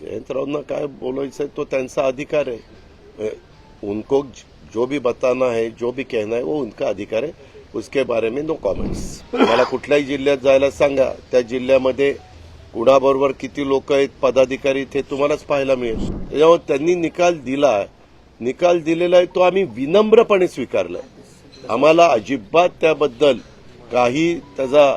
जयंतरावना काय बोलायचं है तो त्यांचा अधिकार है उनको जो भी बताना है जो भी कहना है वो उनका अधिकार है उसके बारे में नो कॉमेंट्स मला कुठल्याही जिल्ह्यात जायला सांगा. त्या जिल्ह्यामध्ये कुणाबरोबर किती लोक आहेत पदाधिकारी ते तुम्हालाच पाहायला मिळेल. त्याच्यामुळे त्यांनी निकाल दिला निकाल दिलेला आहे तो आम्ही विनम्रपणे स्वीकारला आम्हाला अजिबात त्याबद्दल काही त्याचा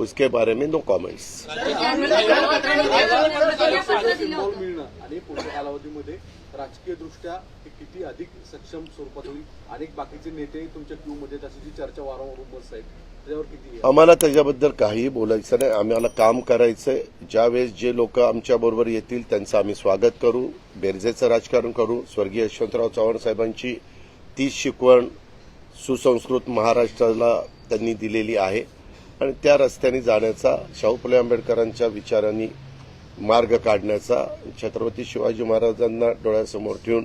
उसके बारे में नो कॉमेंट्स कालावधीमध्ये राजकीय दृष्ट्या किती अधिक सक्षम स्वरूपात होईल? अनेक बाकीचे नेते तुमच्या क्यू मध्ये जी चर्चा वारंवार बस आहेत आम्हाला त्याच्याबद्दल काहीही बोलायचं नाही. आम्हाला काम करायचंय. ज्यावेळेस जे लोक आमच्या बरोबर येतील त्यांचं आम्ही स्वागत करू. बेरजेचं राजकारण करू. स्वर्गीय यशवंतराव चव्हाण साहेबांची तीच शिकवण सुसंस्कृत महाराष्ट्राला त्यांनी दिलेली आहे. आणि त्या रस्त्याने जाण्याचा शाहू फुले आंबेडकरांच्या विचारांनी मार्ग काढण्याचा छत्रपती शिवाजी महाराजांना डोळ्यासमोर ठेवून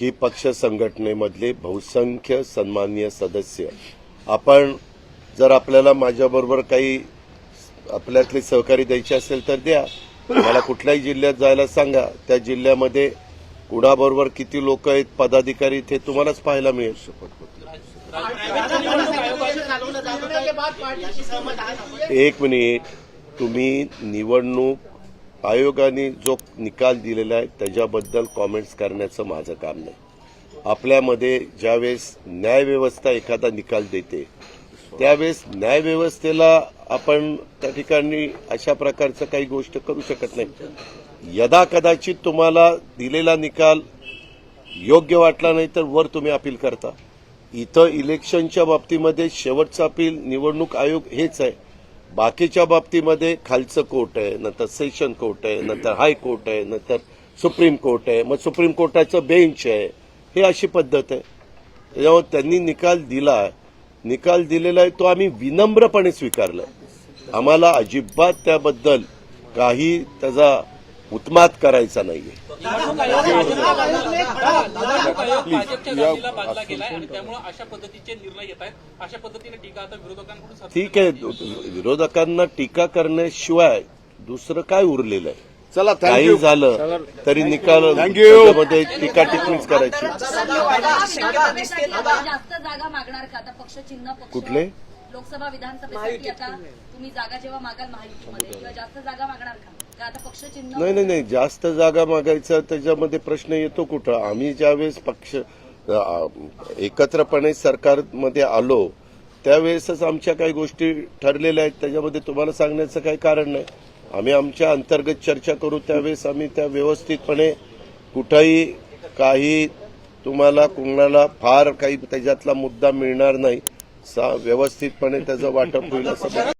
की पक्ष संघटनेमधले बहुसंख्य सन्माननीय सदस्य. आपण जर आपल्याला माझ्याबरोबर काही आपल्यातले सहकारी द्यायचे असेल तर द्या. मला कुठल्याही जिल्ह्यात जायला सांगा. त्या जिल्ह्यामध्ये कुणाबरोबर किती लोक आहेत पदाधिकारी ते तुम्हालाच पाहायला मिळेल. एक मिनिट. तुम्ही निवडणूक आयोगाने जो निकाल दिलेला आहे त्याच्याबद्दल कॉमेंट्स करण्याचं माझं काम नाही. आपल्यामध्ये ज्यावेळेस न्यायव्यवस्था एखादा निकाल देते त्यावेळेस न्यायव्यवस्थेला आपण त्या ठिकाणी अशा प्रकारचं काही गोष्ट करू शकत नाही. यदा कदाचित तुम्हाला दिलेला निकाल योग्य वाटला नाही तर वर तुम्ही अपील करता. इथं इलेक्शनच्या बाबतीमध्ये शेवटचं अपील निवडणूक आयोग हेच आहे. बाकीच्या बाबतीमध्ये खालचं कोर्ट आहे नंतर सेशन कोर्ट आहे नंतर हाय कोर्ट आहे नंतर सुप्रीम कोर्ट आहे. मग सुप्रीम कोर्टाचं बेंच आहे. हे अशी पद्धत आहे. त्याच्यामुळे त्यांनी निकाल दिला. निकाल दिलेला आहे तो आम्ही विनम्रपणे स्वीकारला. आम्हाला अजिबात त्याबद्दल काही त्याचा उत्मात करायचा नाहीये. ठीक आहे विरोधकांना टीका करण्याशिवाय दुसरं काय उरलेलं आहे? चला काही झालं तरी निकाल त्याच्यामध्ये टीका टिप्पणीच करायची. जास्त जागा मागणार का? आता पक्ष चिन्ह पक्ष कुठले? लोकसभा विधानसभेसाठी आता तुम्ही जागा जेव्हा मागाल महायुतीमध्ये किंवा जास्त जागा मागणार का? नाही नाही नाही. जास्त जागा मागायचा त्याच्यामध्ये प्रश्न येतो कुठं? आम्ही ज्यावेळेस पक्ष एकत्रपणे सरकारमध्ये आलो त्यावेळेसच आमच्या काही गोष्टी ठरलेल्या आहेत. त्याच्यामध्ये तुम्हाला सांगण्याचं काही कारण नाही. आम्ही आमच्या अंतर्गत चर्चा करू. त्यावेळेस आम्ही त्या व्यवस्थितपणे कुठंही काही तुम्हाला कुणाला फार काही त्याच्यातला मुद्दा मिळणार नाही. व्यवस्थितपणे त्याचं वाटप होईल असं